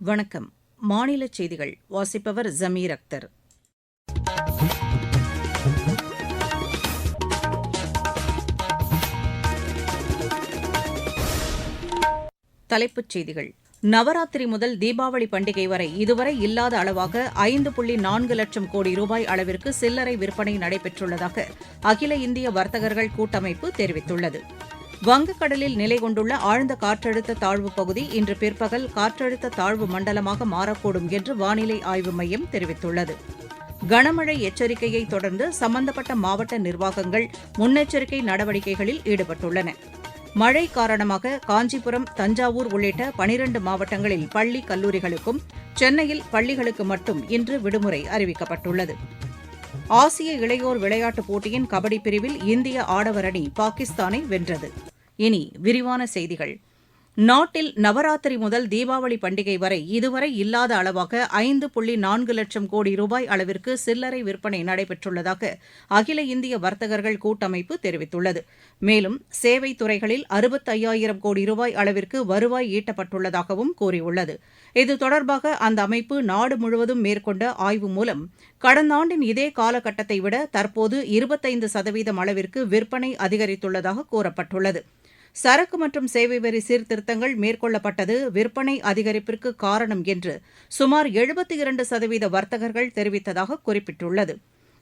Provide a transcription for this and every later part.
வணக்கம். மாநில செய்திகள். வாசிப்பவர் ஜமீர் அக்தர். தலைப்புச் செய்திகள். நவராத்திரி முதல் தீபாவளி பண்டிகை வரை இதுவரை இல்லாத அளவாக ஐந்து புள்ளி நான்கு லட்சம் கோடி ரூபாய் அளவிற்கு சில்லறை விற்பனை நடைபெற்றுள்ளதாக அகில இந்திய வர்த்தகர்கள் கூட்டமைப்பு தெரிவித்துள்ளது. வங்கக்கடலில் நிலை கொண்டுள்ள ஆழ்ந்த காற்றழுத்த தாழ்வுப் பகுதி இன்று பிற்பகல் காற்றழுத்த தாழ்வு மண்டலமாக மாறக்கூடும் என்று வானிலை ஆய்வு மையம் தெரிவித்துள்ளது. கனமழை எச்சரிக்கையை தொடர்ந்து சம்பந்தப்பட்ட மாவட்ட நிர்வாகங்கள் முன்னெச்சரிக்கை நடவடிக்கைகளில் ஈடுபட்டுள்ளன. மழை காரணமாக காஞ்சிபுரம் தஞ்சாவூர் உள்ளிட்ட பனிரண்டு மாவட்டங்களில் பள்ளி கல்லூரிகளுக்கும் சென்னையில் பள்ளிகளுக்கு மட்டும் இன்று விடுமுறை அறிவிக்கப்பட்டுள்ளது. ஆசிய இளையோர் விளையாட்டுப் போட்டியின் கபடி பிரிவில் இந்திய ஆடவர் அணி பாகிஸ்தானை வென்றது. இனி விரிவான செய்திகள். நாட்டில் நவராத்திரி முதல் தீபாவளி பண்டிகை வரை இதுவரை இல்லாத அளவாக ஐந்து புள்ளி நான்கு லட்சம் கோடி ரூபாய் அளவிற்கு சில்லறை விற்பனை நடைபெற்றுள்ளதாக அகில இந்திய வர்த்தகர்கள் கூட்டமைப்பு தெரிவித்துள்ளது. மேலும் சேவை துறைகளில் அறுபத்தையாயிரம் கோடி ரூபாய் அளவிற்கு வருவாய் ஈட்டப்பட்டுள்ளதாகவும் கூறியுள்ளது. இது தொடர்பாக அந்த அமைப்பு நாடு முழுவதும் மேற்கொண்ட ஆய்வு மூலம் கடந்த ஆண்டின் இதே காலகட்டத்தை விட தற்போது இருபத்தைந்து சதவீதம் அளவிற்கு விற்பனை அதிகரித்துள்ளதாக கூறப்பட்டுள்ளது. சரக்கு மற்றும் சேவை வரி சீர்திருத்தங்கள் மேற்கொள்ளப்பட்டது. விற்பனை அதிகரிப்பிற்கு காரணம் என்று சுமார் எழுபத்தி இரண்டு சதவீத வர்த்தகர்கள் தெரிவித்ததாக குறிப்பிட்டுள்ளது.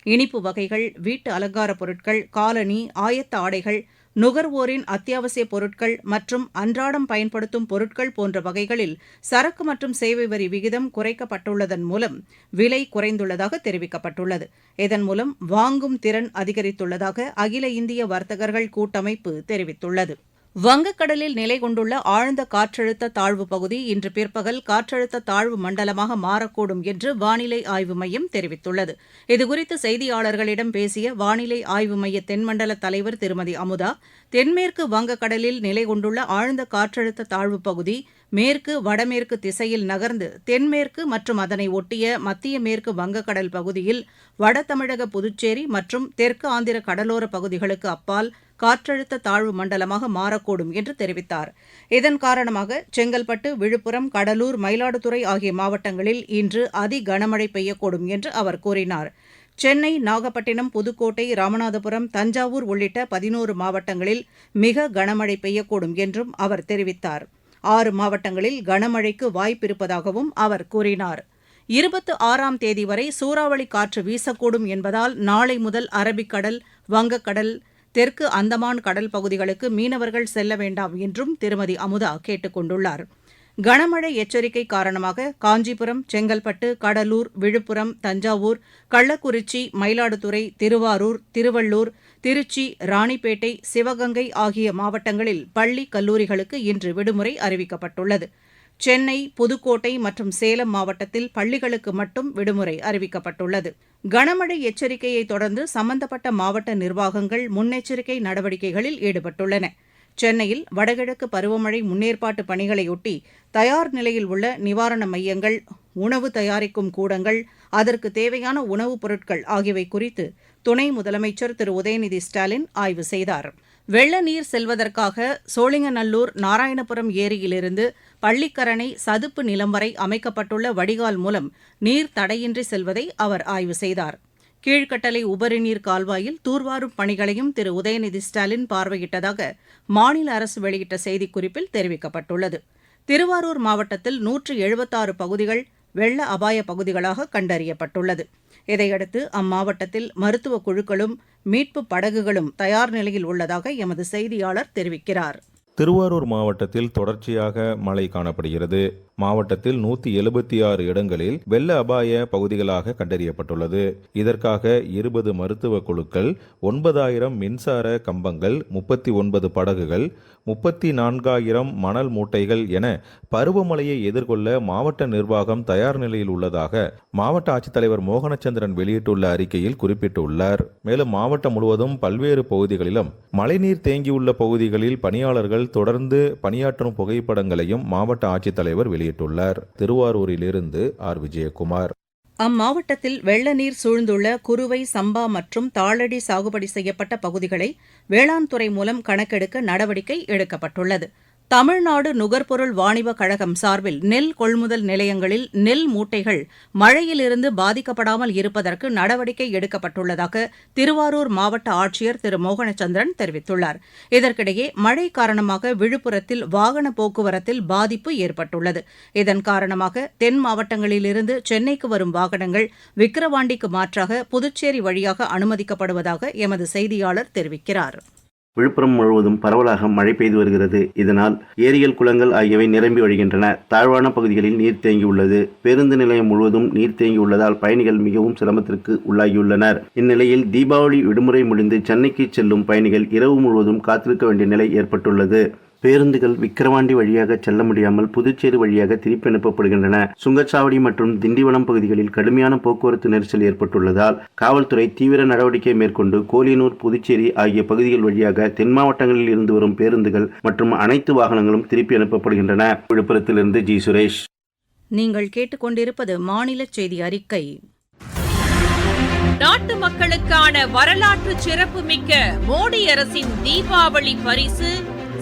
இனிப்பு வகைகள் வீட்டு அலங்காரப் பொருட்கள் காலணி ஆயத்த ஆடைகள் நுகர்வோரின் அத்தியாவசிய பொருட்கள் மற்றும் அன்றாடம் பயன்படுத்தும் பொருட்கள் போன்ற வகைகளில் சரக்கு மற்றும் சேவை வரி விகிதம் குறைக்கப்பட்டுள்ளதன் மூலம் விலை குறைந்துள்ளதாக தெரிவிக்கப்பட்டுள்ளது. இதன் மூலம் வாங்கும் திறன் அதிகரித்துள்ளதாக அகில இந்திய வர்த்தகர்கள் கூட்டமைப்பு தெரிவித்துள்ளது. வங்கக்கடலில் நிலை கொண்டுள்ள ஆழ்ந்த காற்றழுத்த தாழ்வு பகுதி இன்று பிற்பகல் காற்றழுத்த தாழ்வு மண்டலமாக மாறக்கூடும் என்று வானிலை ஆய்வு மையம் தெரிவித்துள்ளது. இதுகுறித்து செய்தியாளர்களிடம் பேசிய வானிலை ஆய்வு மைய தென்மண்டல தலைவர் திருமதி அமுதா தென்மேற்கு வங்கக்கடலில் நிலை கொண்டுள்ள ஆழ்ந்த காற்றழுத்த தாழ்வு பகுதி மேற்கு வடமேற்கு திசையில் நகர்ந்து தென்மேற்கு மற்றும் அதனை ஒட்டிய மத்திய மேற்கு வங்கக்கடல் பகுதியில் வட தமிழக புதுச்சேரி மற்றும் தெற்கு ஆந்திர கடலோர பகுதிகளுக்கு அப்பால் காற்றழுத்த தாழ்வு மண்டலமாக மாறக்கூடும் என்று தெரிவித்தார். இதன் காரணமாக செங்கல்பட்டு விழுப்புரம் கடலூர் மயிலாடுதுறை ஆகிய மாவட்டங்களில் இன்று அதி கனமழை பெய்யக்கூடும் என்று அவர் கூறினார். சென்னை நாகப்பட்டினம் புதுக்கோட்டை ராமநாதபுரம் தஞ்சாவூர் உள்ளிட்ட பதினோரு மாவட்டங்களில் மிக கனமழை பெய்யக்கூடும் என்றும் அவர் தெரிவித்தார். ஆறு மாவட்டங்களில் கனமழைக்கு வாய்ப்பிருப்பதாகவும் அவர் கூறினார். இருபத்து ஆறாம் தேதி வரை சூறாவளி காற்று வீசக்கூடும் என்பதால் நாளை முதல் அரபிக்கடல் வங்கக்கடல் தெற்கு அந்தமான் கடல் பகுதிகளுக்கு மீனவர்கள் செல்ல வேண்டாம் என்றும் திருமதி அமுதா கேட்டுக் கொண்டுள்ளார். கனமழை எச்சரிக்கை காரணமாக காஞ்சிபுரம் செங்கல்பட்டு கடலூர் விழுப்புரம் தஞ்சாவூர் கள்ளக்குறிச்சி மயிலாடுதுறை திருவாரூர் திருவள்ளூர் திருச்சி ராணிப்பேட்டை சிவகங்கை ஆகிய மாவட்டங்களில் பள்ளி கல்லூரிகளுக்கு இன்று விடுமுறை அறிவிக்கப்பட்டுள்ளது. சென்னை புதுக்கோட்டை மற்றும் சேலம் மாவட்டத்தில் பள்ளிகளுக்கு மட்டும் விடுமுறை அறிவிக்கப்பட்டுள்ளது. கனமழை எச்சரிக்கையை தொடர்ந்து சம்பந்தப்பட்ட மாவட்ட நிர்வாகங்கள் முன்னெச்சரிக்கை நடவடிக்கைகளில் ஈடுபட்டுள்ளன. சென்னையில் வடகிழக்கு பருவமழை முன்னேற்பாட்டு பணிகளையொட்டி தயார் நிலையில் உள்ள நிவாரண மையங்கள் உணவு தயாரிக்கும் கூடங்கள் அதற்கு தேவையான உணவுப் பொருட்கள் ஆகியவை குறித்து துணை முதலமைச்சர் திரு. உதயநிதி ஸ்டாலின் ஆய்வு செய்தார். வெள்ள நீர் செல்வதற்காக சோழிங்கநல்லூர் நாராயணபுரம் ஏரியிலிருந்து பள்ளிக்கரணை சதுப்பு நிலம் வரை அமைக்கப்பட்டுள்ள வடிகால் மூலம் நீர் தடையின்றி செல்வதை அவர் ஆய்வு செய்தார். கீழ்கட்டளை உபரிநீர் கால்வாயில் தூர்வாரும் பணிகளையும் திரு உதயநிதி ஸ்டாலின் பார்வையிட்டதாக மாநில அரசு வெளியிட்ட செய்திக்குறிப்பில் தெரிவிக்கப்பட்டுள்ளது. திருவாரூர் மாவட்டத்தில் நூற்று எழுபத்தாறு பகுதிகள் வெள்ள அபாய பகுதிகளாக கண்டறியப்பட்டுள்ளது. இதையடுத்து அம்மாவட்டத்தில் மருத்துவ குழுக்களும் மீட்பு படகுகளும் தயார் நிலையில் உள்ளதாக எமது செய்தியாளர் தெரிவிக்கிறார். திருவாரூர் மாவட்டத்தில் தொடர்ச்சியாக மழை காணப்படுகிறது. மாவட்டத்தில் நூத்தி எழுபத்தி ஆறு இடங்களில் வெள்ள அபாய பகுதிகளாக கண்டறியப்பட்டுள்ளது. இதற்காக இருபது மருத்துவ குழுக்கள் ஒன்பதாயிரம் மின்சார கம்பங்கள் முப்பத்தி ஒன்பது படகுகள் முப்பத்தி நான்காயிரம் மணல் மூட்டைகள் என பருவமழையை எதிர்கொள்ள மாவட்ட நிர்வாகம் தயார் நிலையில் உள்ளதாக மாவட்ட ஆட்சித்தலைவர் மோகனச்சந்திரன் வெளியிட்டுள்ள அறிக்கையில் குறிப்பிட்டுள்ளார். மேலும் மாவட்டம் முழுவதும் பல்வேறு பகுதிகளிலும் மழைநீர் தேங்கியுள்ள பகுதிகளில் பணியாளர்கள் தொடர்ந்து பணியாற்றும் புகைப்படங்களையும் மாவட்ட ஆட்சித்தலைவர் வெளியிட்டுள்ளார். திருவாரூரிலிருந்து ஆர். விஜயகுமார். அம்மாவட்டத்தில் வெள்ள நீர் சூழ்ந்துள்ள குறுவை சம்பா மற்றும் தாளடி சாகுபடி செய்யப்பட்ட பகுதிகளை வேளாண் துறை மூலம் கணக்கெடுக்க நடவடிக்கை எடுக்கப்பட்டுள்ளது. தமிழ்நாடு நுகர்பொருள் வாணிபக் கழகம் சார்பில் நெல் கொள்முதல் நிலையங்களில் நெல் மூட்டைகள் மழையிலிருந்து பாதிக்கப்படாமல் இருப்பதற்கு நடவடிக்கை எடுக்கப்பட்டுள்ளதாக திருவாரூர் மாவட்ட ஆட்சியர் திரு மோகனச்சந்திரன் தெரிவித்துள்ளார். இதற்கிடையே மழை காரணமாக விழுப்புரத்தில் வாகன போக்குவரத்தில் பாதிப்பு ஏற்பட்டுள்ளது. இதன் காரணமாக தென் மாவட்டங்களிலிருந்து சென்னைக்கு வரும் வாகனங்கள் விக்கிரவாண்டிக்கு மாற்றாக புதுச்சேரி வழியாக அனுமதிக்கப்படுவதாக எமது செய்தியாளர் தெரிவிக்கிறார். விழுப்புரம் முழுவதும் பரவலாக மழை பெய்து வருகிறது. இதனால் ஏரிகள் குளங்கள் ஆகியவை நிரம்பி வழிகின்றன. தாழ்வான பகுதிகளில் நீர் தேங்கியுள்ளது. பேருந்து நிலையம் முழுவதும் நீர் தேங்கியுள்ளதால் பயணிகள் மிகவும் சிரமத்திற்கு உள்ளாகியுள்ளனர். இந்நிலையில் தீபாவளி விடுமுறை முடிந்து சென்னைக்கு செல்லும் பயணிகள் இரவு முழுவதும் காத்திருக்க வேண்டிய நிலை ஏற்பட்டுள்ளது. பேருந்துகள் விக்கிரவாண்டி வழியாக செல்ல முடியாமல் புதுச்சேரி வழியாக திருப்பி அனுப்பப்படுகின்றன. சுங்கச்சாவடி மற்றும் திண்டிவனம் பகுதிகளில் கடுமையான போக்குவரத்து நெரிசல் ஏற்பட்டுள்ளதால் காவல்துறை தீவிர நடவடிக்கை மேற்கொண்டு கோலியனூர் புதுச்சேரி ஆகிய பகுதிகள் வழியாக தென் மாவட்டங்களில் இருந்து வரும் பேருந்துகள் மற்றும் அனைத்து வாகனங்களும் திருப்பி அனுப்பப்படுகின்றன. விழுப்புரத்திலிருந்து ஜி. சுரேஷ். நீங்கள் கேட்டுக்கொண்டிருப்பது மாநில செய்தி அறிக்கை. நாட்டு மக்களுக்கான வரலாற்று சிறப்புமிக்க மோடி அரசின் தீபாவளி பரிசு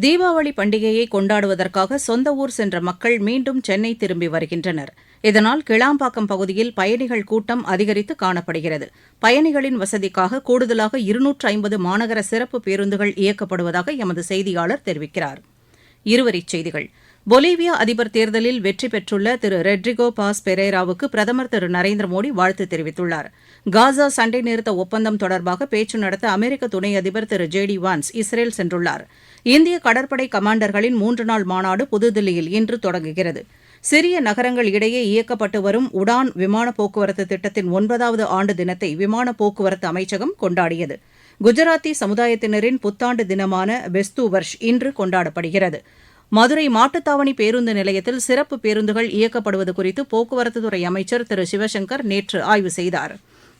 தீபாவளி பண்டிகையை கொண்டாடுவதற்காக சொந்த ஊர் சென்ற மக்கள் மீண்டும் சென்னை திரும்பி வருகின்றனர். இதனால் கிளாம்பாக்கம் பகுதியில் பயணிகள் கூட்டம் அதிகரித்து காணப்படுகிறது. பயணிகளின் வசதிக்காக கூடுதலாக இருநூற்று ஐம்பது மாநகர சிறப்பு பேருந்துகள் இயக்கப்படுவதாக எமது செய்தியாளர் தெரிவிக்கிறார். இருவரிச் செய்திகள். பொலிவியா அதிபர் தேர்தலில் வெற்றி பெற்றுள்ள திரு ரெட்ரிகோ பாஸ் பெரேராவுக்கு பிரதமர் திரு நரேந்திர மோடி வாழ்த்து தெரிவித்துள்ளார். காசா சண்டை நிறுத்த ஒப்பந்தம் தொடர்பாக பேச்சு நடத்த அமெரிக்க துணை அதிபர் திரு ஜே டி வான்ஸ் இஸ்ரேல் சென்றுள்ளார். இந்திய கடற்படை கமாண்டர்களின் மூன்று நாள் மாநாடு புதுதில்லியில் இன்று தொடங்குகிறது. சிறிய நகரங்கள் இடையே இயக்கப்பட்டு வரும் உடான் விமான போக்குவரத்து திட்டத்தின் ஒன்பதாவது ஆண்டு தினத்தை விமான போக்குவரத்து அமைச்சகம் கொண்டாடியது. குஜராத்தி சமுதாயத்தினரின் புத்தாண்டு தினமான பெஸ்து வர்ஷ் இன்று கொண்டாடப்படுகிறது. மதுரை மாட்டுத்தாவணி பேருந்து நிலையத்தில் சிறப்பு பேருந்துகள் இயக்கப்படுவது குறித்து போக்குவரத்துத்துறை அமைச்சர் திரு சிவசங்கர் நேற்று ஆய்வு செய்தார்.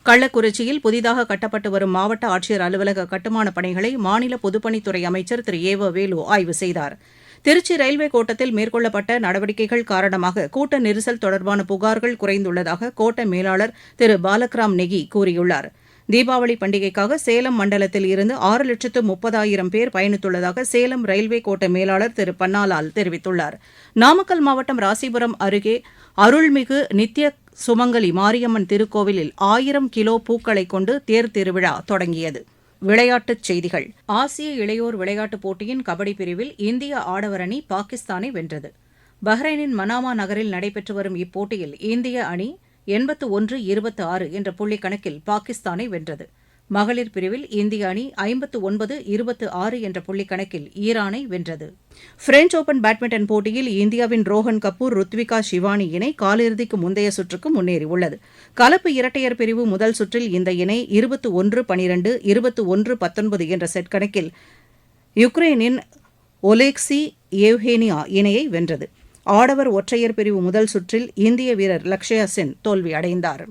கள்ளக்குறிச்சியில் புதிதாக கட்டப்பட்டு வரும் மாவட்ட ஆட்சியர் அலுவலக கட்டுமானப் பணிகளை மாநில பொதுப்பணித்துறை அமைச்சர் திரு ஏவ வேலு ஆய்வு செய்தார். திருச்சி ரயில்வே கோட்டத்தில் மேற்கொள்ளப்பட்ட நடவடிக்கைகள் காரணமாக கூட்ட நெரிசல் தொடர்பான புகார்கள் குறைந்துள்ளதாக கோட்ட மேலாளர் திரு பாலக்ராம் நெகி கூறியுள்ளார். தீபாவளி பண்டிகைக்காக சேலம் மண்டலத்தில் இருந்து ஆறு லட்சத்து முப்பதாயிரம் பேர் பயணித்துள்ளதாக சேலம் ரயில்வே கோட்ட மேலாளர் திரு பன்னாலால் தெரிவித்துள்ளார். நாமக்கல் மாவட்டம் ராசிபுரம் அருகே அருள்மிகு நித்ய சுமங்கலி மாரியம்மன் திருக்கோவிலில் ஆயிரம் கிலோ பூக்களை கொண்டு தேர் திருவிழா தொடங்கியது. விளையாட்டுச் செய்திகள். ஆசிய இளையோர் விளையாட்டுப் போட்டியின் கபடி பிரிவில் இந்திய ஆடவர் அணி பாகிஸ்தானை வென்றது. பஹ்ரைனின் மனாமா நகரில் நடைபெற்று வரும் இப்போட்டியில் இந்திய அணி எண்பத்து ஒன்று இருபத்து ஆறு என்ற புள்ளி கணக்கில் பாகிஸ்தானை வென்றது. மகளிர் பிரிவில் இந்திய அணி ஐம்பத்து ஒன்பது இருபத்து ஆறு என்ற புள்ளி கணக்கில் ஈரானை வென்றது. பிரெஞ்ச் ஓபன் பேட்மிண்டன் போட்டியில் இந்தியாவின் ரோஹன் கபூர் ருத்விகா ஷிவானி இணை காலிறுதிக்கு முந்தைய சுற்றுக்கு முன்னேறியுள்ளது. கலப்பு இரட்டையர் பிரிவு முதல் சுற்றில் இந்த இணை இருபத்து ஒன்று பனிரெண்டு இருபத்து ஒன்று பத்தொன்பது என்ற செட் கணக்கில் யுக்ரைனின் ஒலேக்சி ஏவ்ஹேனியா இணையை வென்றது. ஆடவர் ஒற்றையர் பிரிவு முதல் சுற்றில் இந்திய வீரர் லக்ஷயா சென் தோல்வியடைந்தார்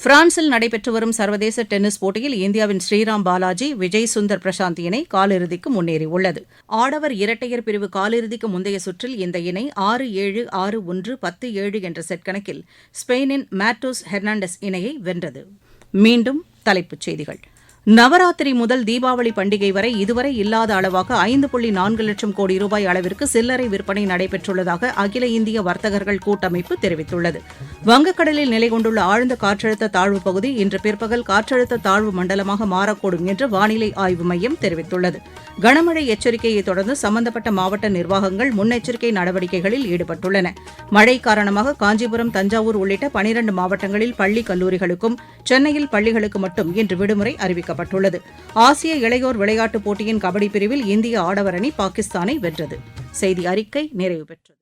பிரான்சில் நடைபெற்று வரும் சர்வதேச டென்னிஸ் போட்டியில் இந்தியாவின் ஸ்ரீராம் பாலாஜி விஜய் சுந்தர் பிரசாந்த் இணை காலிறுதிக்கு முன்னேறியுள்ளது. ஆடவர் இரட்டையர் பிரிவு காலிறுதிக்கு முந்தைய சுற்றில் இந்த இணை ஆறு ஏழு ஆறு ஒன்று பத்து ஏழு என்ற செட் கணக்கில் ஸ்பெயினின் மேட்டோஸ் ஹெர்னாண்டஸ் இணையை வென்றது. மீண்டும் தலைப்புச் செய்திகள். நவராத்திரி முதல் தீபாவளி பண்டிகை வரை இதுவரை இல்லாத அளவாக ஐந்து புள்ளி நான்கு லட்சம் கோடி ரூபாய் அளவிற்கு சில்லறை விற்பனை நடைபெற்றுள்ளதாக அகில இந்திய வர்த்தகர்கள் கூட்டமைப்பு தெரிவித்துள்ளது. வங்கக்கடலில் நிலை கொண்டுள்ள ஆழ்ந்த காற்றழுத்த தாழ்வு பகுதி இன்று பிற்பகல் காற்றழுத்த தாழ்வு மண்டலமாக மாறக்கூடும் என்று வானிலை ஆய்வு மையம் தெரிவித்துள்ளது. கனமழை எச்சரிக்கையை தொடர்ந்து சம்பந்தப்பட்ட மாவட்ட நிர்வாகங்கள் முன்னெச்சரிக்கை நடவடிக்கைகளில் ஈடுபட்டுள்ளன. மழை காரணமாக காஞ்சிபுரம் தஞ்சாவூர் உள்ளிட்ட பனிரண்டு மாவட்டங்களில் பள்ளி கல்லூரிகளுக்கும் சென்னையில் பள்ளிகளுக்கு மட்டும் இன்று விடுமுறை அறிவிக்கப்பட்டுள்ளது. ஆசிய இளையோர் விளையாட்டுப் போட்டியின் கபடி பிரிவில் இந்திய ஆடவர் அணி பாகிஸ்தானை வென்றது. செய்தி அறிக்கை நிறைவு பெற்றது.